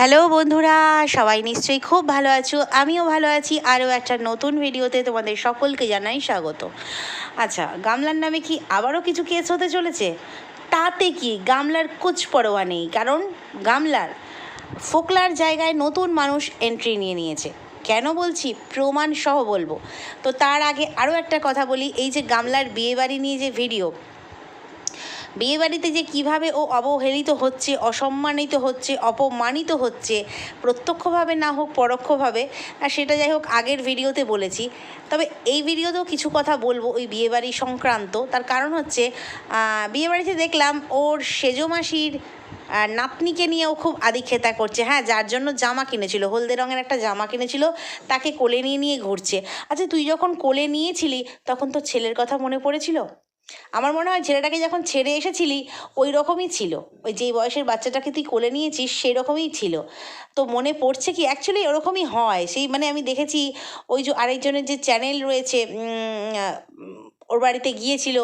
Hello বন্ধুরা, সবাই নিশ্চয়ই খুব ভালো আছো? আমিও ভালো আছি। আরও একটা নতুন ভিডিওতে তোমাদের সকলকে জানাই স্বাগত। আচ্ছা গামলার নামে কি আবারও কিছু কেস হতে চলেছে? তাতে কি গামলার কুচ পরোয়া নেই? কারণ গামলার ফোকলার জায়গায় নতুন মানুষ এন্ট্রি নিয়ে নিয়েছে। কেন বলছি? প্রমাণ সহ বলব। তো তার আগে আরও একটা কথা বলি। এই যে গামলার বিয়েবাড়ি নিয়ে যে ভিডিও বিয়েবাড়িতে যে কীভাবে ও অবহেলিত হচ্ছে, অসম্মানিত হচ্ছে, অপমানিত হচ্ছে, প্রত্যক্ষভাবে না হোক, পরোক্ষভাবে, আর সেটা যাই হোক আগের ভিডিওতে বলেছি। তবে এই ভিডিওতেও কিছু কথা বলব ওই বিয়েবাড়ি সংক্রান্ত। তার কারণ হচ্ছে বিয়েবাড়িতে দেখলাম ওর সেজো মাসির আর নাতনিকে নিয়েও খুব আদিক্ষেতা করছে। হ্যাঁ যার জন্য জামা কিনেছিল, হলদে রঙের একটা জামা কিনেছিল, তাকে কোলে নিয়ে নিয়ে ঘুরছে। আচ্ছা তুই যখন কোলে নিয়েছিলি, তখন তো ছেলের কথা মনে পড়েছিল? আমার মনে হয় ছেলেটাকে যখন ছেড়ে এসেছিলি ওই রকমই ছিল। ওই যেই বয়সের বাচ্চাটাকে তুই কোলে নিয়েছিস সেই রকমই ছিল। তো মনে পড়ছে কি অ্যাকচুয়ালি ওরকমই হয়। সেই মানে আমি দেখেছি, ওই যে আরেকজনের যে চ্যানেল রয়েছে ওর বাড়িতে গিয়েছিল,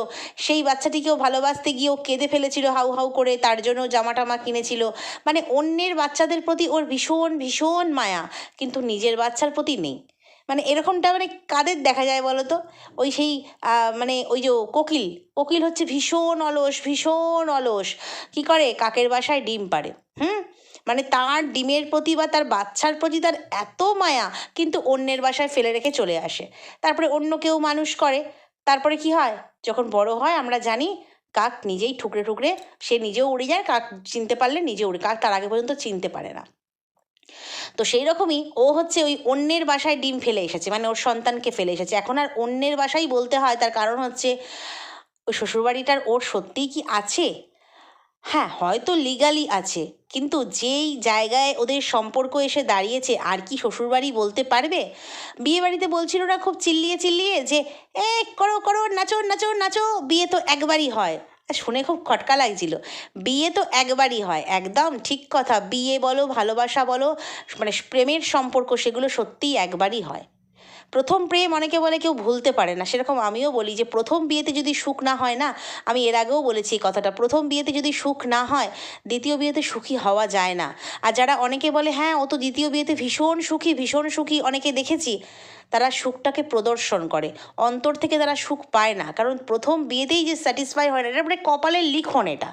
সেই বাচ্চাটিকেও ভালোবাসতে গিয়ে ও কেঁদে ফেলেছিল হাউ হাউ করে, তার জন্য জামা টামা কিনেছিল। মানে অন্যের বাচ্চাদের প্রতি ওর ভীষণ ভীষণ মায়া, কিন্তু নিজের বাচ্চার প্রতি নেই। মানে এরকমটা মানে কাদের দেখা যায় বলো তো ওই সেই মানে ওই যে কোকিল। কোকিল হচ্ছে ভীষণ অলস ভীষণ অলস। কি করে? কাকের বাসায় ডিম পাড়ে, হুম? মানে তার ডিমের প্রতি বা তার বাচ্চার প্রতি তার এত মায়া, কিন্তু অন্যের বাসায় ফেলে রেখে চলে আসে। তারপরে অন্য কেউ মানুষ করে। তারপরে কি হয়? যখন বড় হয়, আমরা জানি কাক নিজেই ঠুকরে ঠুকরে, সে নিজেও উড়ে যায়, কাক চিনতে পারলে নিজে উড়ে, কাক তার আগে পর্যন্ত চিনতে পারে না। তো সেই রকমই ও হচ্ছে ওই অন্যের বাসায় ডিম ফেলে এসেছে মানে ওর সন্তানকে ফেলে এসেছে। এখন আর অন্যের বাসাই বলতে হয়, তার কারণ হচ্ছে ওই শ্বশুরবাড়িটার ওর সত্যিই কি আছে? হ্যাঁ হয়তো লিগালি আছে, কিন্তু যেই জায়গায় ওদের সম্পর্ক এসে দাঁড়িয়েছে, আর কি শ্বশুরবাড়ি বলতে পারবে? বিয়ে বাড়িতে বলছিল না খুব চিল্লিয়ে চিল্লিয়ে যে, এ, করো করো, নাচো নাচো নাচো। বিয়ে তো একবারই হয়। শুনে খুব খটকা লাগছিল। বিয়ে তো একবারই হয়, একদম ঠিক কথা। বিয়ে বলো, ভালোবাসা বলো মানে প্রেমের সম্পর্ক সেগুলো সত্যিই একবারই হয়। প্রথম প্রেম অনেকে বলে কেউ ভুলতে পারে না, সেরকম আমিও বলি যে প্রথম বিয়েতে যদি সুখ না হয় না, আমি এর আগেও বলেছি এই কথাটা, প্রথম বিয়েতে যদি সুখ না হয়, দ্বিতীয় বিয়েতে সুখী হওয়া যায় না। আর যারা অনেকে বলে হ্যাঁ ও তো দ্বিতীয় বিয়েতে ভীষণ সুখী ভীষণ সুখী, অনেকে দেখেছি তারা সুখটাকে প্রদর্শন করে। অন্তর থেকে তারা সুখ পায় না। কারণ প্রথম বিয়েতেই যে স্যাটিসফাই হয় না, এটা মানে কপালের লিখন এটা।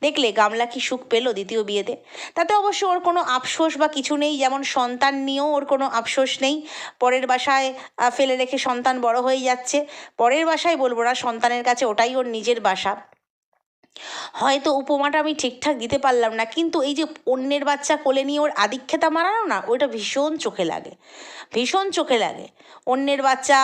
দেখলে গামলা কি সুখ পেল দ্বিতীয় বিয়েতে? তাতে অবশ্য ওর কোনো আফসোস বা কিছু নেই। যেমন সন্তান নিয়েও ওর কোনো আফসোস নেই। পরের বাসায় ফেলে রেখে সন্তান বড় হয়ে যাচ্ছে। পরের বাসায় বলব না, সন্তানের কাছে ওটাই ওর নিজের বাসা। হয়তো উপমাটা আমি ঠিকঠাক দিতে পারলাম না, কিন্তু এই যে অন্যের বাচ্চা কোলে নিয়ে ওর আদিক্ষেতা মারানো না, ওইটা ভীষণ চোখে লাগে, ভীষণ চোখে লাগে। অন্যের বাচ্চা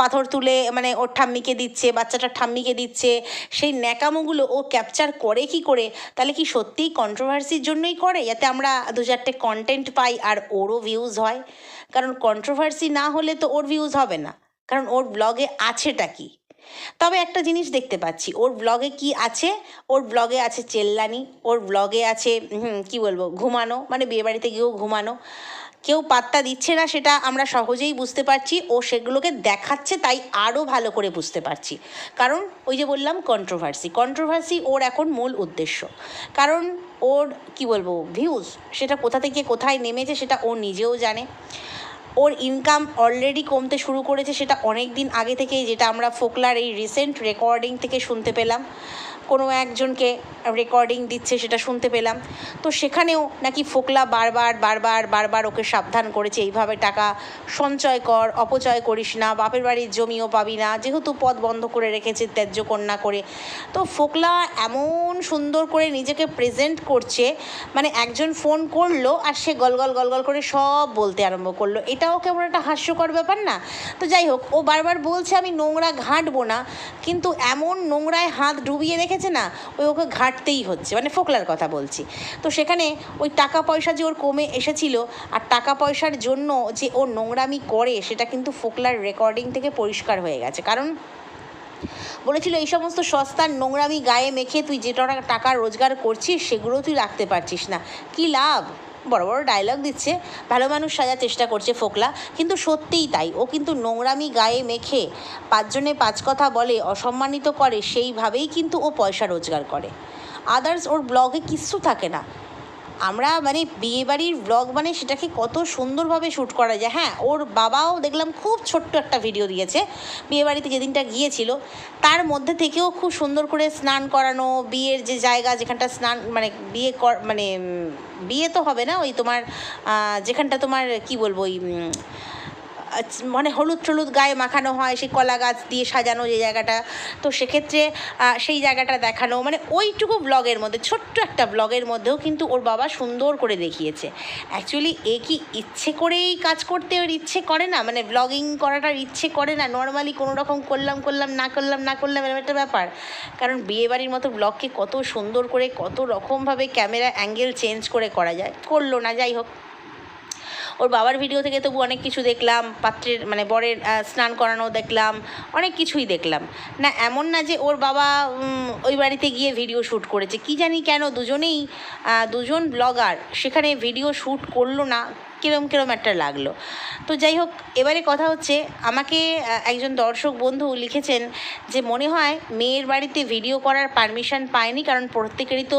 পাথর তুলে মানে ওর ঠাম্মিকে দিচ্ছে বাচ্চাটা ঠাম্মিকে দিচ্ছে, সেই ন্যাকামোগুলো ও ক্যাপচার করে কি করে? তাহলে কি সত্যিই কন্ট্রোভার্সির জন্যই করে? যাতে আমরা দু চারটে কন্টেন্ট পাই আর ওরও ভিউজ হয়। কারণ কন্ট্রোভার্সি না হলে তো ওর ভিউজ হবে না। কারণ ওর ব্লগে আছেটা কি? তবে একটা জিনিস দেখতে পাচ্ছি, ওর ব্লগে কি আছে? ওর ব্লগে আছে চেল্লানি, ওর ব্লগে আছে কি বলব, ঘুমানো মানে বিয়েবাড়িতে গিয়েও ঘুমানো। কেউ পাত্তা দিচ্ছে না সেটা আমরা সহজেই বুঝতে পারছি, ও সেগুলোকে দেখাচ্ছে তাই আরও ভালো করে বুঝতে পারছি। কারণ ওই যে বললাম কন্ট্রোভার্সি কন্ট্রোভার্সি ওর এখন মূল উদ্দেশ্য। কারণ ওর, কি বলব ভিউজ সেটা কোথা থেকে কোথায় নেমেছে সেটা ও নিজেও জানে। ওর ইনকাম অলরেডি কমতে শুরু করেছে, সেটা অনেক দিন আগে থেকেই, যেটা আমরা ফোকলার এই রিসেন্ট রেকর্ডিং থেকে শুনতে পেলাম। কোনো একজনকে রেকর্ডিং দিচ্ছে সেটা শুনতে পেলাম। তো সেখানেও নাকি ফোকলা বারবার বারবার বারবার ওকে সাবধান করেছে। এইভাবে টাকা সঞ্চয় কর, অপচয় করিস না, বাপের বাড়ির জমিও পাবি না, যেহেতু পথ বন্ধ করে রেখেছে ত্যায্য কন্যা করে। তো ফোকলা এমন সুন্দর করে নিজেকে প্রেজেন্ট করছে মানে একজন ফোন করল আর সে গলগল গলগল করে সব বলতে আরম্ভ করল। এটাও কেমন একটা হাস্যকর ব্যাপার না? তো যাই হোক, ও বারবার বলছে, আমি নোংরা ঘাঁটবো না। কিন্তু এমন নোংরায় হাত ডুবিয়ে রেখেছে না, ওই ওকে ঘাটতেই হচ্ছে মানে ফোকলার কথা বলছি। তো সেখানে ওই টাকা পয়সা যে ওর কমে এসেছিল আর টাকা পয়সার জন্য যে ও নোংরামি করে, সেটা কিন্তু ফোকলার রেকর্ডিং থেকে পরিষ্কার হয়ে গেছে। কারণ বলেছিল, এই সমস্ত সস্তার নোংরামি গায়ে মেখে তুই যে টাকা রোজগার করছিস, সেগুলো তুই রাখতে পারছিস না। কি লাভ? বড় বড় ডায়লগ দিচ্ছে। ভালো মানুষ সাজার চেষ্টা করছে ফোকলা, কিন্তু সত্যিই তাই। ও কিন্তু নোংরামি গায়ে মেখে পাঁচজনে পাঁচ কথা বলে, অসম্মানিত করে, সেইভাবেই কিন্তু ও পয়সা রোজগার করে। আদার্স ওর ব্লগে কিচ্ছু থাকে না। আমরা মানে বিয়ে বাড়ির ব্লগ মানে সেটাকে কত সুন্দরভাবে শ্যুট করা যায়। হ্যাঁ ওর বাবাও দেখলাম খুব ছোট্ট একটা ভিডিও দিয়েছে বিয়েবাড়িতে যেদিনটা গিয়েছিল। তার মধ্যে থেকেও খুব সুন্দর করে স্নান করানো, বিয়ের যে জায়গা যেখানটা স্নান মানে বিয়ে কর মানে বিয়ে তো হবে না, ওই তোমার যেখানটা তোমার, কি বলব ওই মানে হলুদ টলুদ গায়ে মাখানো হয়, সেই কলা গাছ দিয়ে সাজানো যে জায়গাটা। তো সেক্ষেত্রে সেই জায়গাটা দেখানো মানে ওইটুকু ব্লগের মধ্যে, ছোট্ট একটা ব্লগের মধ্যেও কিন্তু ওর বাবা সুন্দর করে দেখিয়েছে। অ্যাকচুয়ালি এ কি ইচ্ছে করেই কাজ করতে ওর ইচ্ছে করে না? মানে ব্লগিং করাটার ইচ্ছে করে না? নর্মালি কোনো রকম করলাম করলাম, না করলাম না করলাম, এরকম একটা ব্যাপার। কারণ বিয়েবাড়ির মতো ব্লগকে কত সুন্দর করে, কত রকমভাবে ক্যামেরা অ্যাঙ্গেল চেঞ্জ করে করা যায়। করল না, যাই হোক। ওর বাবার ভিডিও থেকে তবু অনেক কিছু দেখলাম, পাত্রের মানে বরের স্নান করানো দেখলাম, অনেক কিছুই দেখলাম। না, এমন না যে ওর বাবা ওই বাড়িতে গিয়ে ভিডিও শ্যুট করেছে। কি জানি কেন দুজনেই দুজন ব্লগার সেখানে ভিডিও শ্যুট করল না, কিরম কিরম একটা লাগল। তো যাই হোক, এবারে কথা হচ্ছে, আমাকে একজন দর্শক বন্ধু লিখেছেন যে মনে হয় মেয়ের বাড়িতে ভিডিও করার পারমিশন পায়নি, কারণ প্রত্যেকেরই তো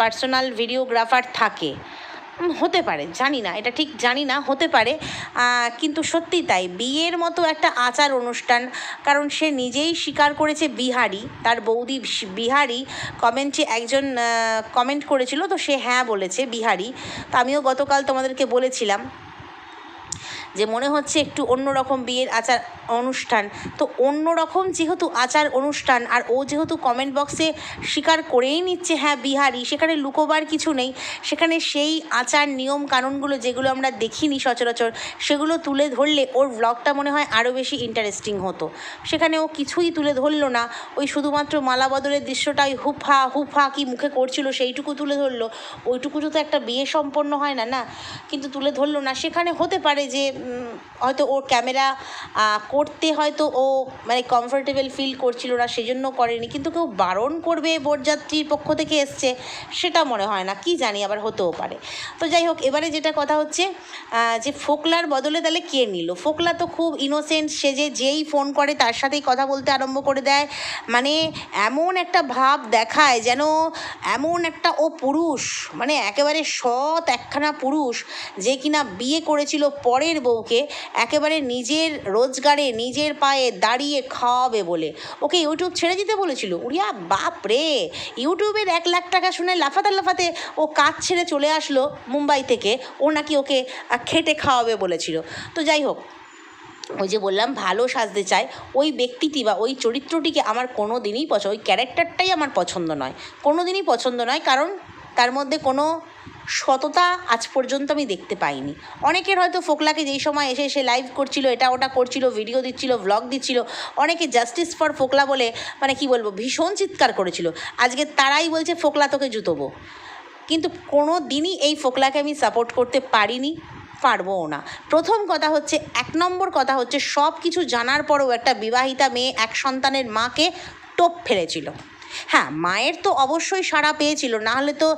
পার্সোনাল ভিডিওগ্রাফার থাকে। হতে পারে, জানি না, এটা ঠিক জানি না, হতে পারে। কিন্তু সত্যি তাই, বিয়ের মতো একটা আচার অনুষ্ঠান, কারণ সে নিজেই স্বীকার করেছে বিহারি, তার বৌদি বিহারি কমেন্টে একজন কমেন্ট করেছিল, তো সে হ্যাঁ বলেছে বিহারি। তো আমিও গতকাল তোমাদেরকে বলেছিলাম। যে মনে হচ্ছে একটু অন্যরকম বিয়ের আচার অনুষ্ঠান। তো অন্যরকম যেহেতু আচার অনুষ্ঠান আর ও যেহেতু কমেন্ট বক্সে স্বীকার করেই নিচ্ছে হ্যাঁ বিহারি, সেখানে লুকোবার কিছু নেই। সেখানে সেই আচার নিয়ম কানুনগুলো যেগুলো আমরা দেখিনি সচরাচর, সেগুলো তুলে ধরলে ওর ব্লগটা মনে হয় আরও বেশি ইন্টারেস্টিং হতো। সেখানে ও কিছুই তুলে ধরলো না। ওই শুধুমাত্র মালা বদলের দৃশ্যটাই হুফা হুফা কি মুখে করছিল সেইটুকু তুলে ধরলো। ওইটুকু তো একটা বিয়ে সম্পন্ন হয় না না? কিন্তু তুলে ধরলো না। সেখানে হতে পারে যে হয়তো ওর ক্যামেরা করতে হয়তো ও মানে কমফোর্টেবল ফিল করছিল না, সেজন্য করেনি। কিন্তু কেউ বারণ করবে বরযাত্রীর পক্ষ থেকে এসছে, সেটা মনে হয় না। কি জানি, আবার হতেও পারে। তো যাই হোক, এবারে যেটা কথা হচ্ছে যে ফোকলার বদলে তাহলে কে নিল? ফোকলা তো খুব ইনোসেন্ট সেজে যেই ফোন করে, তার সাথেই কথা বলতে আরম্ভ করে দেয়। মানে এমন একটা ভাব দেখায় যেন এমন একটা ও পুরুষ মানে একেবারে সৎ একখানা পুরুষ, যে কিনা বিয়ে করেছিল পরের বউকে একেবারে নিজের রোজগারে, নিজের পায়ে দাঁড়িয়ে খাওয়াবে বলে। ওকে ইউটিউব ছেড়ে দিতে বলেছিল। উড়িয়া বাপ রে! ইউটিউবের এক লাখ টাকা শুনে লাফাতে লাফাতে ও কাজ ছেড়ে চলে আসলো মুম্বাই থেকে। ও নাকি ওকে খেটে খাওয়াবে বলেছিল। তো যাই হোক, ওই যে বললাম, ভালো সাজতে চায়। ওই ব্যক্তিটি বা ওই চরিত্রটিকে আমার কোনো দিনই পছন্দ ওই ক্যারেক্টারটাই আমার পছন্দ নয়। কোনো দিনই পছন্দ নয়, কারণ তার মধ্যে কোনো সততা আজ পর্যন্ত আমি দেখতে পাইনি। অনেকের হয়তো ফোকলাকে যেই সময় এসে এসে লাইভ করছিল, এটা ওটা করছিল ভিডিও দিচ্ছিল ভ্লগ দিচ্ছিল, অনেকে জাস্টিস ফর ফোকলা বলে মানে কি বলব, ভীষণ চিৎকার করেছিল। আজকে তারাই বলছে, ফোকলা, তোকে জুতোবো। কিন্তু কোনো দিনই এই ফোকলাকে আমি সাপোর্ট করতে পারিনি, পারবও না। প্রথম কথা হচ্ছে, এক নম্বর কথা হচ্ছে সব কিছু জানার পরেও একটা বিবাহিতা মেয়ে, এক সন্তানের মাকে টোপ ফেলেছিল। হ্যাঁ মায়ের তো অবশ্যই সাড়া পেয়েছিল। না হলে তো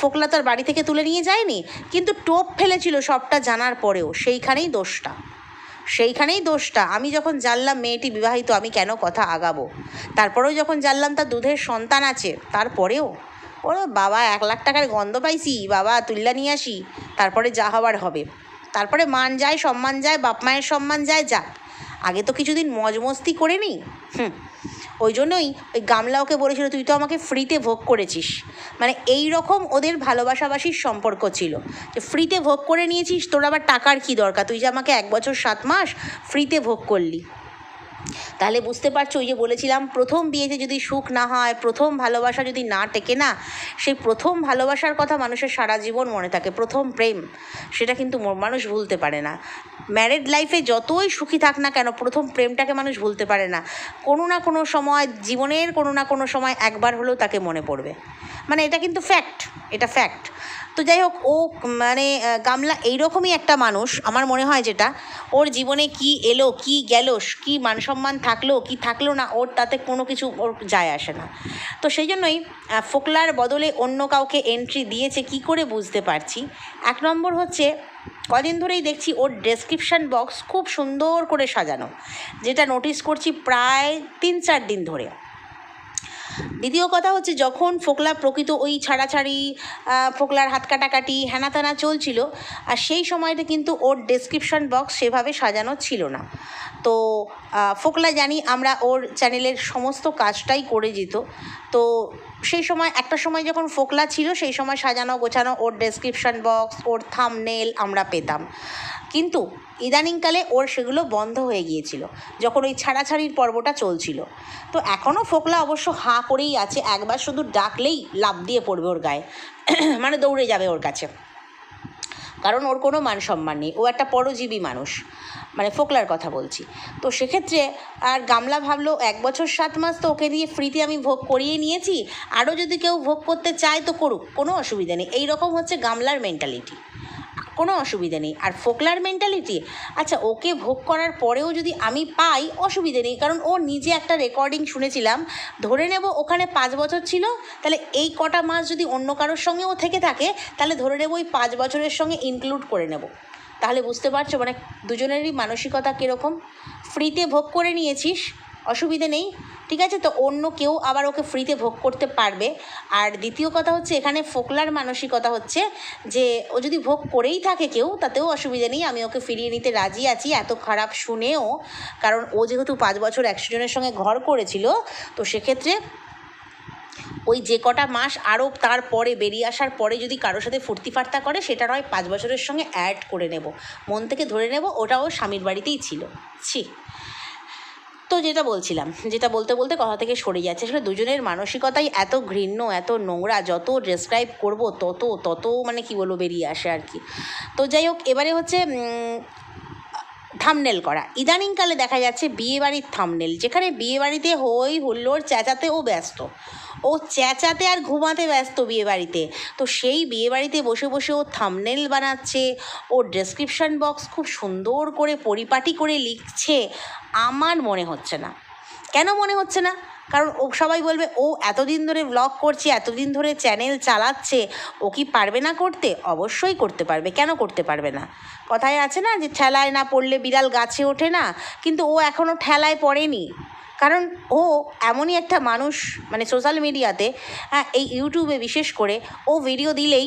ফোকলা তার বাড়ি থেকে তুলে নিয়ে যায়নি। কিন্তু টোপ ফেলেছিল সবটা জানার পরেও। সেইখানেই দোষটা। সেইখানেই দোষটা। আমি যখন জানলাম মেয়েটি বিবাহিত, আমি কেন কথা আগাবো? তারপরেও যখন জানলাম তার দুধের সন্তান আছে, তারপরেও? ওরে বাবা, এক লাখ টাকার গন্ধ পাইছি। বাবা তুল্লা নিয়ে আসি। তারপরে যা হবার হবে। তারপরে মান যায়, সম্মান যায়, বাপ মায়ের সম্মান যায় যাক আগে তো কিছুদিন মজ মস্তি করে নিই, হুম, ওই জন্যই ওই গামলা ওকে বলেছিল, তুই তো আমাকে ফ্রিতে ভোগ করেছিস। মানে এই রকম ওদের ভালোবাসাবাসির সম্পর্ক ছিল, যে ফ্রিতে ভোগ করে নিয়েছিস, তোর আবার টাকার কী দরকার? তুই যে আমাকে এক বছর সাত মাস ফ্রিতে ভোগ করলি। তাহলে বুঝতে পারছ, ওই যে বলেছিলাম, প্রথম বিয়েতে যদি সুখ না হয়, প্রথম ভালোবাসা যদি না টেকে না, সেই প্রথম ভালোবাসার কথা মানুষের সারা জীবন মনে থাকে, প্রথম প্রেম। সেটা কিন্তু মানুষ ভুলতে পারে না। ম্যারেড লাইফে যতই সুখী থাক না কেন, প্রথম প্রেমটাকে মানুষ ভুলতে পারে না। কোনো না কোনো সময়, জীবনের কোনো না কোনো সময় একবার হলেও তাকে মনে পড়বে। মানে এটা কিন্তু ফ্যাক্ট এটা ফ্যাক্ট তো যাই হোক, ও মানে গামলা এইরকমই একটা মানুষ। আমার মনে হয় যেটা, ওর জীবনে কি এলো, কি গেল, কি মান সম্মান থাকল, কি থাকল না, ওর তাতে কোনো কিছু ওর যায় আসে না। তো সেই জন্যই ফোকলার বদলে অন্য কাউকে এন্ট্রি দিয়েছে, কি করে বুঝতে পারছি? এক নম্বর হচ্ছে, কদিন ধরেই দেখছি ওর ডেসক্রিপশান বক্স খুব সুন্দর করে সাজানো, যেটা নোটিস করছি প্রায় তিন চার দিন ধরে। দ্বিতীয় কথা হচ্ছে যখন ফোকলা প্রকৃত ওই ছাড়াছাড়ি ফোকলার হাত কাটাকাটি, হেনাতানা চলছিল, আর সেই সময়টা কিন্তু ওর ডেসক্রিপশন বক্স সেভাবে সাজানো ছিল না। তো ফোকলা জানি আমরা ওর চ্যানেলের সমস্ত কাজটাই করে যেত। তো সেই সময়, একটা সময় যখন ফোকলা ছিল, সেই সময় সাজানো গোছানো ওর ডেসক্রিপশন বক্স ওর থামনেল আমরা পেতাম। কিন্তু ইদানিংকালে ওর সেগুলো বন্ধ হয়ে গিয়েছিল, যখন ওই ছাড়াছাড়ির পর্বটা চলছিল। তো এখনও ফোকলা অবশ্য হাঁ করেই আছে, একবার শুধু ডাকলেই লাভ দিয়ে পড়বে ওর গায়ে। মানে দৌড়ে যাবে ওর কাছে। কারণ ওর কোনো মান সম্মান নেই। ও একটা পরজীবী মানুষ। মানে ফোকলার কথা বলছি। তো সেক্ষেত্রে আর গামলা ভাবলো, এক বছর সাত মাস তো ওকে দিয়ে ফ্রিতে আমি ভোগ করিয়ে নিয়েছি। আরও যদি কেউ ভোগ করতে চায় তো করুক। কোনো অসুবিধা নেই। এইরকম হচ্ছে গামলার মেন্টালিটি কোনো অসুবিধা নেই। আর ফোকলার মেন্টালিটি আচ্ছা ওকে ভোগ করার পরেও যদি আমি পাই, অসুবিধে নেই। কারণ ও নিজে একটা রেকর্ডিং শুনেছিলাম। ধরে নেব ওখানে পাঁচ বছর ছিল, তাহলে এই কটা মাস যদি অন্য কারোর সঙ্গে ও থেকে থাকে, তাহলে ধরে নেব ওই পাঁচ বছরের সঙ্গে ইনক্লুড করে নেব। তাহলে বুঝতে পারছ মানে দুজনেরই মানসিকতা কীরকম? ফ্রিতে ভোগ করে নিয়েছিস অসুবিধে নেই, ঠিক আছে? তো অন্য কেউ আবার ওকে ফ্রিতে ভোগ করতে পারবে। আর দ্বিতীয় কথা হচ্ছে, এখানে ফোকলার মানসিকতা হচ্ছে যে, ও যদি ভোগ করেই থাকে কেউ, তাতেও অসুবিধে নেই। আমি ওকে ফিরিয়ে নিতে রাজি আছি, এত খারাপ শুনেও। কারণ ও যেহেতু পাঁচ বছর একশো জনের সঙ্গে ঘর করেছিল, তো সেক্ষেত্রে ওই যে কটা মাস আরও তারপরে বেরিয়ে আসার পরে যদি কারোর সাথে ফুর্তি ফার্তা করে, সেটা নয়, পাঁচ বছরের সঙ্গে অ্যাড করে নেব। মন থেকে ধরে নেব, ওটাও স্বামীর বাড়িতেই ছিল। ছি। তো যেটা বলছিলাম, যেটা বলতে বলতে কথা থেকে সরে যাচ্ছে। আসলে দুজনের মানসিকতাই এত ঘৃণ্য, এত নোংরা, যত ডেসক্রাইব করব তত তত মানে কি বলব বেরিয়ে আসে আর কি। তো যাই হোক, এবারে হচ্ছে থামনেল করা। ইদানিংকালে দেখা যাচ্ছে বিয়েবাড়ির থামনেল যেখানে বিয়েবাড়িতে হই হুল্লোড়, চেঁচাতে ও ব্যস্ত। ও চেঁচাতে আর ঘুমাতে ব্যস্ত বিয়েবাড়িতে। তো সেই বিয়েবাড়িতে বসে বসে ও থামনেল বানাচ্ছে, ও ডেসক্রিপশন বক্স খুব সুন্দর করে পরিপাটি করে লিখছে, আমার মনে হচ্ছে না। কেন মনে হচ্ছে না? কারণ ও সবাই বলবে, ও এতদিন ধরে ব্লগ করছে, এতদিন ধরে চ্যানেল চালাচ্ছে, ও কি পারবে না করতে? অবশ্যই করতে পারবে। কেন করতে পারবে না? কথায় আছে না যে, ঠেলায় না পড়লে বিড়াল গাছে ওঠে না। কিন্তু ও এখনও ঠেলায় পড়েনি। কারণ ও এমনই একটা মানুষ মানে সোশ্যাল মিডিয়াতে হ্যাঁ এই ইউটিউবে বিশেষ করে ও ভিডিও দিলেই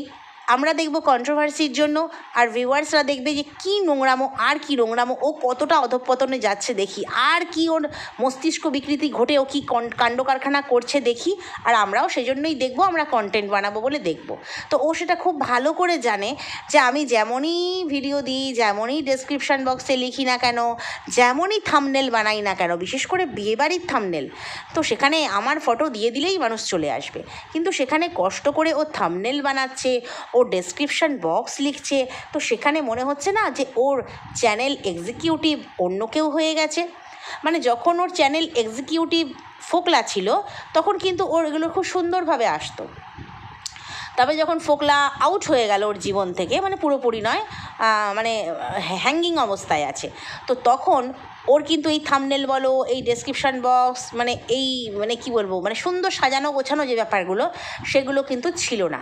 আমরা দেখব কন্ট্রোভার্সির জন্য আর ভিউয়ার্সরা দেখবে যে কী নোংরামো, আর কী নোংরামো, ও কতটা অধঃপতনে যাচ্ছে দেখি। আর কি ওর মস্তিষ্ক বিকৃতি ঘটে, ও কী কাণ্ড কারখানা করছে দেখি। আর আমরাও সেজন্যই দেখব, আমরা কন্টেন্ট বানাবো বলে দেখব। তো ও সেটা খুব ভালো করে জানে যে আমি যেমনই ভিডিও দিই, যেমনই ডেসক্রিপশান বক্সে লিখি না কেন, যেমনই থামনেল বানাই না কেন, বিশেষ করে বিয়েবাড়ির থামনেল তো সেখানে আমার ফটো দিয়ে দিলেই মানুষ চলে আসবে। কিন্তু সেখানে কষ্ট করে ও থামনেল বানাচ্ছে ও ডেসক্রিপশন বক্স লিখছে। তো সেখানে মনে হচ্ছে না যে ওর চ্যানেল এক্সিকিউটিভ অন্য কেউ হয়ে গেছে। মানে যখন ওর চ্যানেল এক্সিকিউটিভ ফোকলা ছিল, তখন কিন্তু ওর এগুলো খুব সুন্দরভাবে আসতো। তবে যখন ফোকলা আউট হয়ে গেল ওর জীবন থেকে মানে পুরোপুরি নয় মানে হ্যাঙ্গিং অবস্থায় আছে, তো তখন ওর কিন্তু এই থামনেল বলো, এই ডেসক্রিপশন বক্স মানে এই মানে কি বলব মানে সুন্দর সাজানো গোছানো যে ব্যাপারগুলো, সেগুলো কিন্তু ছিল না।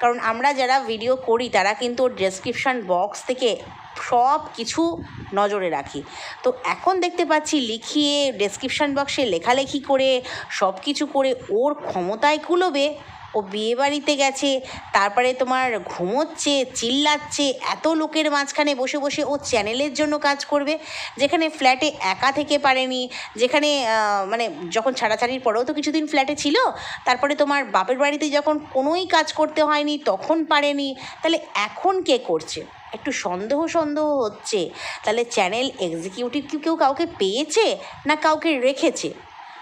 কারণ আমরা যারা ভিডিও করি, তারা কিন্তু ডেসক্রিপশন বক্স থেকে সব কিছু নজরে রাখি। তো এখন দেখতে পাচ্ছি লিখিয়ে ডেসক্রিপশান বক্সে লেখালেখি করে সব কিছু করে, ওর ক্ষমতায় কুলোবে ও বিয়েবাড়িতে গেছে, তারপরে তোমার ঘুমোচ্ছে, চিল্লাচ্ছে, এত লোকের মাঝখানে বসে বসে ও চ্যানেলের জন্য কাজ করবে, যেখানে ফ্ল্যাটে একা থেকে পারেনি, যেখানে মানে যখন ছাড়াছাড়ির পরেও তো কিছুদিন ফ্ল্যাটে ছিল, তারপরে তোমার বাপের বাড়িতে যখন কোনোই কাজ করতে হয়নি, তখন পারেনি, তাহলে এখন কে করছে? একটু সন্দেহ সন্দেহ হচ্ছে, তাহলে চ্যানেল এক্সিকিউটিভ কি কেউ কাউকে পেয়েছে, না কাউকে রেখেছে?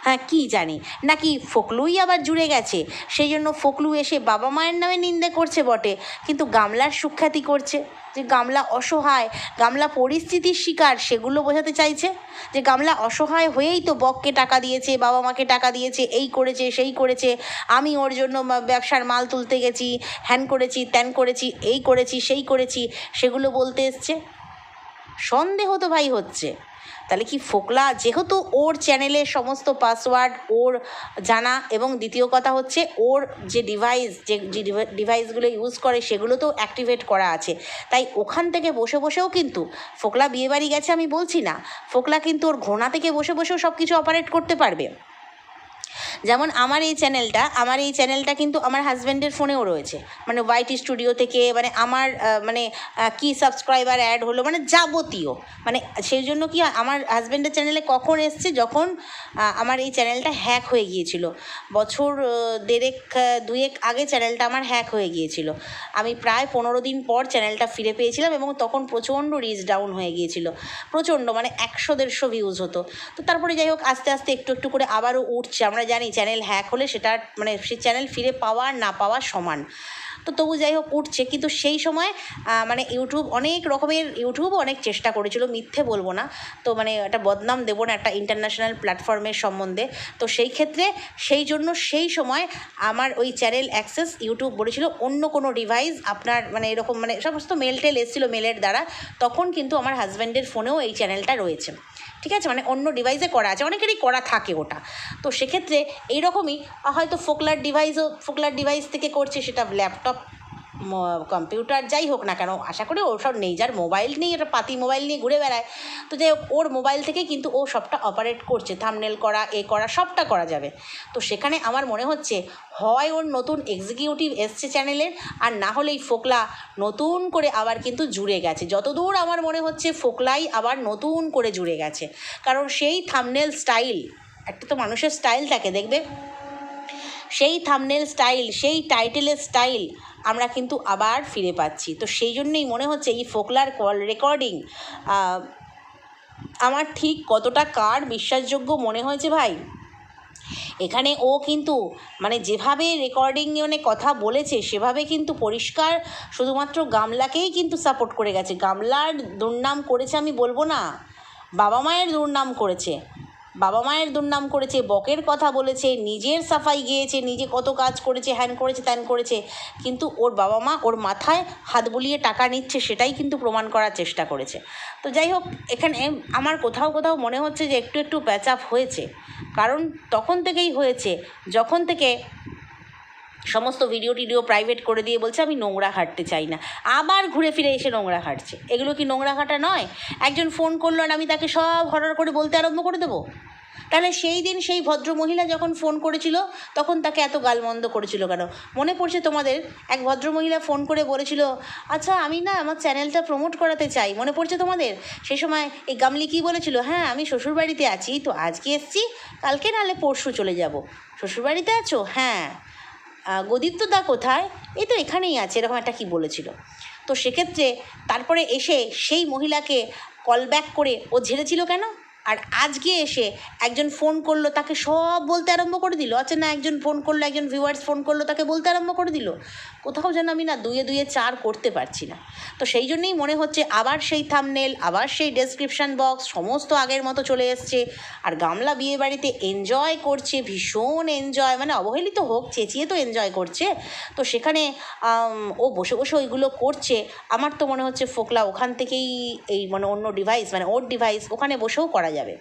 হ্যাঁ কি জানি। নাকি ফকলুই আবার জুড়ে গেছে? সেই জন্য ফকলু এসে বাবা মায়ের নামে নিন্দে করছে বটে, কিন্তু গামলার সুখ্যাতি করছে। যে গামলা অসহায়, গামলা পরিস্থিতির শিকার, সেগুলো বোঝাতে চাইছে? যে গামলা অসহায় হয়েই তো বককে টাকা দিয়েছে, বাবা মাকে টাকা দিয়েছে, এই করেছে, সেই করেছে, আমি ওর জন্য ব্যবসার মাল তুলতে গেছি, হ্যান করেছি, ত্যান করেছি, এই করেছি, সেই করেছি, সেগুলো বলতে এসছে? সন্দেহ তো ভাই হচ্ছে। তাহলে কি ফোকলা? যেহেতু ওর চ্যানেলে সমস্ত পাসওয়ার্ড ওর জানা এবং দ্বিতীয় কথা হচ্ছে ওর যে ডিভাইস যে ডিভাইসগুলো ইউজ করে সেগুলো তো অ্যাক্টিভেট করা আছে। তাই ওখান থেকে বসে বসেও কিন্তু ফোকলা বিয়েবাড়ি গেছে আমি বলছি না। ফোকলা কিন্তু ওর ঘোড়া থেকে বসে বসেও সব কিছু অপারেট করতে পারবে। যেমন আমার এই চ্যানেলটা আমার এই চ্যানেলটা কিন্তু আমার হাজব্যান্ডের ফোনেও রয়েছে। মানে ওয়াইটি স্টুডিও থেকে মানে আমার মানে কি সাবস্ক্রাইবার অ্যাড হলো মানে যাবতীয়। মানে সেই জন্য কি আমার হাজব্যান্ডের চ্যানেলে কখন এসছে? যখন আমার এই চ্যানেলটা হ্যাক হয়ে গিয়েছিল। বছর দেড়েক দুয়েক আগে চ্যানেলটা আমার হ্যাক হয়ে গিয়েছিল। আমি প্রায় পনেরো দিন পর চ্যানেলটা ফিরে পেয়েছিলাম এবং তখন প্রচণ্ড রিচ ডাউন হয়ে গিয়েছিল। প্রচণ্ড মানে একশো, দেড়শো ভিউজ হতো। তো তারপরে যাই হোক, আস্তে আস্তে একটু একটু করে আবারও উঠছে। আমরা জানি চ্যানেল হ্যাক হলে সেটা মানে সেই চ্যানেল ফিরে পাওয়া না পাওয়া সমান। তো তবু যাই হোক উঠছে। কিন্তু সেই সময় মানে ইউটিউব অনেক রকমের, ইউটিউবও অনেক চেষ্টা করেছিল, মিথ্যে বলব না। তো মানে একটা বদনাম দেবো না একটা ইন্টারন্যাশনাল প্ল্যাটফর্মের সম্বন্ধে। তো সেই ক্ষেত্রে সেই জন্য সেই সময় আমার ওই চ্যানেল অ্যাক্সেস ইউটিউব বলেছিল, অন্য কোনো ডিভাইস আপনার মানে এরকম মানে সমস্ত মেল টেল এসেছিল মেলের দ্বারা। তখন কিন্তু আমার হাজব্যান্ডের ফোনেও এই চ্যানেলটা রয়েছে। ঠিক আছে? মানে অন্য ডিভাইসে করা আছে। অনেকেরই করা থাকে ওটা। তো সেক্ষেত্রে এইরকমই, হয়তো ফোকলার ডিভাইসও ফোকলার ডিভাইস থেকে করছে সেটা ল্যাপটপ কম্পিউটার যাই হোক না কেন, আশা করি ওসব নেই, যার মোবাইল নেই ওটা পাতি মোবাইল নিয়ে ঘুরে বেড়ায়। তো যাই হোক, ওর মোবাইল থেকে কিন্তু ও সবটা অপারেট করছে থামনেল করা, এ করা, সবটা করা যাবে। তো সেখানে আমার মনে হচ্ছে, হয় ওর নতুন এক্সিকিউটিভ এসছে চ্যানেলের আর না হলে এই ফোকলা নতুন করে আবার কিন্তু জুড়ে গেছে। যতদূর আমার মনে হচ্ছে, ফোকলাই আবার নতুন করে জুড়ে গেছে। কারণ সেই থামনেল স্টাইল একটা তো মানুষের স্টাইল থাকে, দেখবে? সেই থামনেল স্টাইল সেই টাইটেলের স্টাইল আমরা কিন্তু আবার ফিরে পাচ্ছি। তো সেই জন্যই মনে হচ্ছে এই ফোকলার কল রেকর্ডিং আমার ঠিক কতটা কার বিশ্বাসযোগ্য মনে হয়েছে ভাই? এখানে ও কিন্তু মানে যেভাবে রেকর্ডিং মানে কথা বলেছে, সেভাবে কিন্তু পরিষ্কার শুধুমাত্র গামলাকেই কিন্তু সাপোর্ট করে গেছে। গামলার দুর্নাম করেছে আমি বলব না, বাবা মায়ের দুর্নাম করেছে। বাবা মায়ের দুর্নাম করেছে, বকের কথা বলেছে, নিজের সাফাই গিয়েছে, নিজে কত কাজ করেছে, হ্যান করেছে, ত্যান করেছে। কিন্তু ওর বাবা মা ওর মাথায় হাত বুলিয়ে টাকা নিচ্ছে, সেটাই কিন্তু প্রমাণ করার চেষ্টা করেছে। তো যাই হোক, এখানে আমার কোথাও কোথাও মনে হচ্ছে যে একটু একটু প্যাচ আপ হয়েছে। কারণ তখন থেকেই হয়েছে, যখন থেকে সমস্ত ভিডিও টিডিও প্রাইভেট করে দিয়ে বলছে, আমি নোংরা ঘাটতে চাই না। আবার ঘুরে ফিরে এসে নোংরা ঘাটছে এগুলো কি নোংরা ঘাটা নয়? একজন ফোন করল আর আমি তাকে সব হরর করে বলতে আরম্ভ করে দেবো। তাহলে সেই দিন সেই ভদ্র মহিলা যখন ফোন করেছিল, তখন তাকে এত গালমন্দ করেছিল কেন? মনে পড়ছে তোমাদের? এক ভদ্র মহিলা ফোন করে বলেছিল আচ্ছা আমি না আমার চ্যানেলটা প্রমোট করাতে চাই। মনে পড়ছে তোমাদের? সেই সময় এই গামলি কী বলেছিল? হ্যাঁ আমি শ্বশুরবাড়িতে আছি, তো আজকে এসছি, কালকে নাহলে পরশু চলে যাব। শ্বশুরবাড়িতে আছো? হ্যাঁ। আহ, গদিত্য দা কোথায়? এ তো এখানেই আছে এরকম একটা কী বলেছিল। তো সেক্ষেত্রে তারপরে এসে সেই মহিলাকে কল ব্যাক করে ও ঝেড়েছিল কেন? আর আজকে এসে একজন ফোন করল, তাকে সব বলতে আরম্ভ করে দিল। আচ্ছা না, একজন ফোন করল, একজন ভিউয়ার্স ফোন করল, তাকে বলতে আরম্ভ করে দিল। কোথাও যেন আমি না দুয়ে দুয়ে চার করতে পারছি না। তো সেই জন্যেই মনে হচ্ছে আবার সেই থামনেল আবার সেই ডেসক্রিপশান বক্স সমস্ত আগের মতো চলে এসছে। আর গামলা বিয়ে বাড়িতে এনজয় করছে, ভীষণ এনজয় মানে অবহেলিত হোক, চেঁচিয়ে তো এনজয় করছে। তো সেখানে ও বসে বসে ওইগুলো করছে। আমার তো মনে হচ্ছে ফোকলা ওখান থেকেই এই মানে অন্য ডিভাইস মানে ওর ডিভাইস ওখানে বসেও করা যাবে।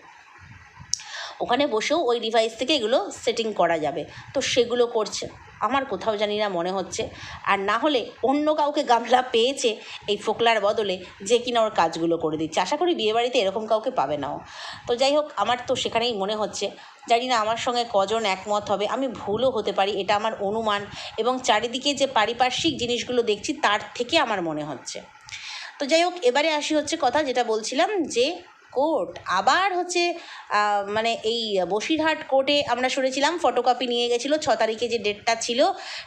ওখানে বসেও ওই ডিভাইস থেকে এগুলো সেটিং করা যাবে। তো সেগুলো করছে। আমার কোথাও জানি না মনে হচ্ছে। আর না হলে অন্য কাউকে গামলা পেয়েছে এই ফোকলার বদলে যে কিনা ওর কাজগুলো করে দিচ্ছে। আশা করি বিয়েবাড়িতে এরকম কাউকে পাবে নাও তো যাই হোক, আমার তো সেখানেই মনে হচ্ছে। জানি না আমার সঙ্গে কজন একমত হবে। আমি ভুলও হতে পারি, এটা আমার অনুমান। এবং চারিদিকে যে পারিপার্শ্বিক জিনিসগুলো দেখছি, তার থেকে আমার মনে হচ্ছে। তো যাই হোক, এবারে আসি হচ্ছে কথা যেটা বলছিলাম যে কোর্ট। আবার হচ্ছে মানে এই বসিরহাট কোর্টে আমরা শুনেছিলাম ফটোকপি নিয়ে গেছিল, ছ তারিখে যে ডেটটা ছিল,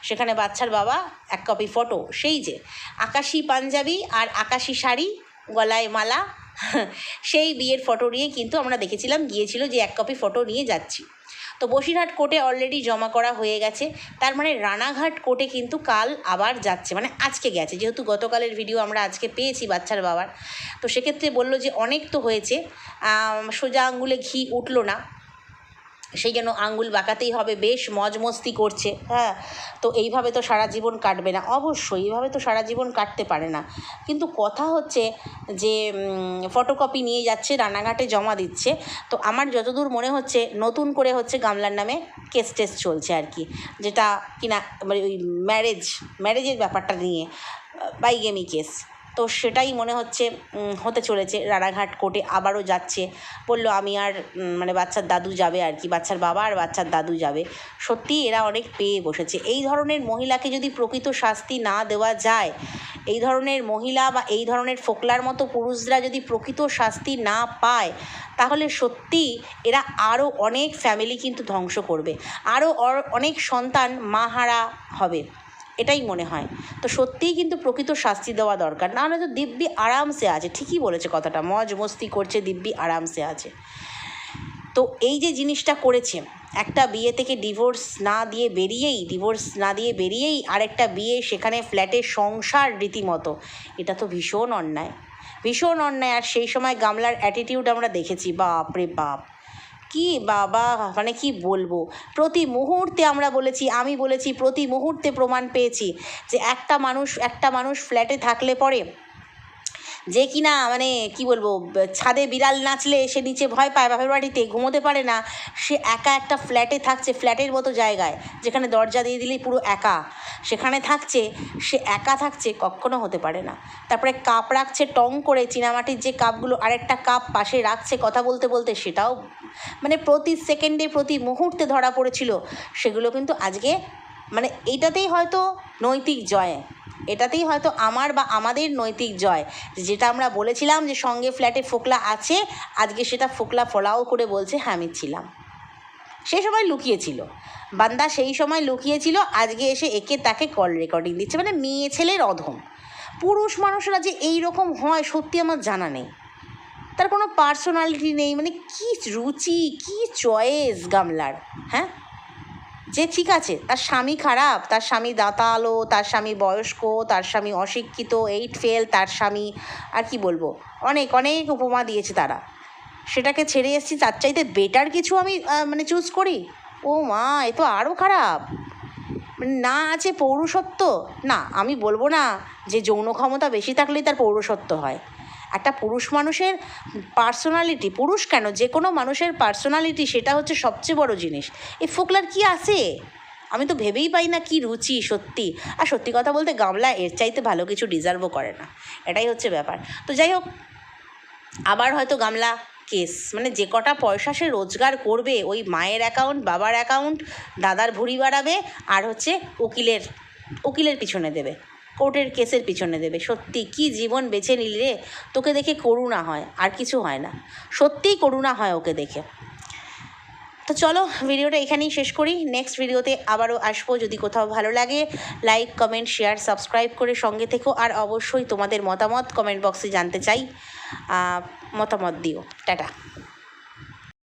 সেখানে বাচ্চার বাবা এক কপি ফটো, সেই যে। আকাশি পাঞ্জাবি আর আকাশি শাড়ি, গলায় মালা, সেই বিয়ের ফটো নিয়ে কিন্তু আমরা দেখেছিলাম, গিয়েছিল যে এক কপি ফটো নিয়ে যাচ্ছি। তো বসিরহাট কোর্টে অলরেডি জমা করা হয়ে গেছে। তার মানে রানাঘাট কোর্টে কিন্তু কাল আবার যাচ্ছে মানে আজকে গেছে। যেহেতু গতকালের ভিডিও আমরা আজকে পেয়েছি বাচ্চার বাবার। তো সেক্ষেত্রে বলল যে অনেক তো হয়েছে সোজা আঙ্গুলে ঘি উঠল না। সেই জন্য আঙ্গুল বাঁকাতেই হবে, বেশ মজ মস্তি করছে হ্যাঁ? তো এইভাবে তো সারা জীবন কাটবে না। অবশ্যই এইভাবে তো সারা জীবন কাটতে পারে না। কিন্তু কথা হচ্ছে যে ফটোকপি নিয়ে যাচ্ছে রানাঘাটে জমা দিচ্ছে। তো আমার যতদূর মনে হচ্ছে, নতুন করে হচ্ছে গামলার নামে কেস টেস চলছে আর কি। যেটা কিনা মানে ওই ম্যারেজ ম্যারেজের ব্যাপারটা নিয়ে বাইগেমি কেস তো সেটাই মনে হচ্ছে হতে চলেছে। রানাঘাট কোর্টে আবারও যাচ্ছে। বলল, আমি আর মানে বাচ্চার দাদু যাবে আর কি, বাচ্চার বাবা আর বাচ্চার দাদু যাবে। সত্যি এরা অনেক পেয়ে বসেছে। এই ধরনের মহিলাকে যদি প্রকৃত শাস্তি না দেওয়া যায়, এই ধরনের মহিলা বা এই ধরনের ফোকলার মতো পুরুষরা যদি প্রকৃত শাস্তি না পায়, তাহলে সত্যি এরা আরও অনেক ফ্যামিলি কিন্তু ধ্বংস করবে। আরও অনেক সন্তান মাহারা হবে। এটাই মনে হয়। তো সত্যিই কিন্তু প্রকৃত শাস্তি দেওয়া দরকার। না হলে তো দিব্যি আরামসে আছে। ঠিকই বলেছে কথাটা। মজ মস্তি করছে, দিব্যি আরামসে আছে। তো এই যে জিনিসটা করেছে, একটা বিয়ে থেকে ডিভোর্স না দিয়ে বেরিয়েই ডিভোর্স না দিয়ে বেরিয়েই আরেকটা বিয়ে সেখানে ফ্ল্যাটে সংসার রীতিমতো, এটা তো ভীষণ অন্যায়। ভীষণ অন্যায়। আর সেই সময় গামলার অ্যাটিটিউড আমরা দেখেছি। বাপ রে বাপ। কি বাবা মানে কি বলব? প্রতি মুহূর্তে আমরা বলেছি, আমি বলেছি, প্রতি মুহূর্তে প্রমাণ পেয়েছি যে একটা মানুষ একটা মানুষ ফ্ল্যাটে থাকলে পরে যে কিনা মানে কি বলব, ছাদে বিড়াল নাচলে সে নিচে ভয় পায়, বাপের বাড়িতে ঘুমোতে পারে না, সে একা একটা ফ্ল্যাটে থাকছে, ফ্ল্যাটের মতো জায়গায়, যেখানে দরজা দিয়ে দিলেই পুরো একা। সেখানে থাকছে, সে একা থাকছে, কখনো হতে পারে না। তারপরে কাপ রাখছে, টং করে, চীনামাটির যে কাপগুলো, আরেকটা কাপ পাশে রাখছে, কথা বলতে বলতে সেটাও মানে প্রতি সেকেন্ডে, প্রতি মুহূর্তে ধরা পড়েছিল। সেগুলো কিন্তু আজকে মানে এইটাতেই হয়তো নৈতিক জয়, এটাতেই হয়তো আমার বা আমাদের নৈতিক জয়। যেটা আমরা বলেছিলাম যে সঙ্গে ফ্ল্যাটে ফোকলা আছে, আজকে সেটা ফোকলা ফলাও করে বলছে হ্যাঁ আমি ছিলাম। সেই সময় লুকিয়েছিল। বান্দা সেই সময় লুকিয়েছিল, আজকে এসে একে তাকে কল রেকর্ডিং দিচ্ছে। মানে মেয়ে ছেলের অধম। পুরুষ মানুষরা যে এই রকম হয়, সত্যি আমার জানা নেই। তার কোনো পার্সোনালিটি নেই। মানে কি রুচি, কি চয়েস গামলার হ্যাঁ? যে ঠিক আছে, তার স্বামী খারাপ, তার স্বামী দাঁতালো, তার স্বামী বয়স্ক, তার স্বামী অশিক্ষিত এইট ফেল তার স্বামী, আর কি বলব? অনেক অনেক উপমা দিয়েছে তারা। সেটাকে ছেড়ে এসেছি, তার চাইতে বেটার কিছু আমি মানে চুজ করি। ও মা, এ তো আরও খারাপ। মানে না আছে পৌরুষত্ব? না, আমি বলব না যে যৌন ক্ষমতা বেশি থাকলেই তার পৌরুষত্ব হয়। একটা পুরুষ মানুষের পার্সোনালিটি পুরুষ কেন? যে কোনো মানুষের পার্সোনালিটি সেটা হচ্ছে সবচেয়ে বড় জিনিস। এই ফোকলার কি আছে? আমি তো ভেবেই পাই না কি রুচি, সত্যি। আর সত্যি কথা বলতে গামলা এর চাইতে ভালো কিছু ডিজার্ভও করে না। এটাই হচ্ছে ব্যাপার। তো যাই হোক, আবার হয়তো গামলা কেস মানে যে কটা পয়সা সে রোজগার করবে, ওই মায়ের অ্যাকাউন্ট বাবার অ্যাকাউন্ট দাদার ভুড়ি বাড়াবে, আর হচ্ছে উকিলের উকিলের পিছনে দেবে। কোর্টের কেসের পিছনে দেবে। সত্যি, কি জীবন বেছে নিলি তোকে দেখে করুণা হয়, আর কিছু হয় না। সত্যিই করুণা হয় ওকে দেখে। তো চলো, ভিডিওটা এখানেই শেষ করি। নেক্সট ভিডিওতে আবারও আসব। যদি কোথাও ভালো লাগে লাইক কমেন্ট শেয়ার সাবস্ক্রাইব করে সঙ্গে থেকো। আর অবশ্যই তোমাদের মতামত কমেন্ট বক্সে জানতে চাই। মতামত দিও। টাটা।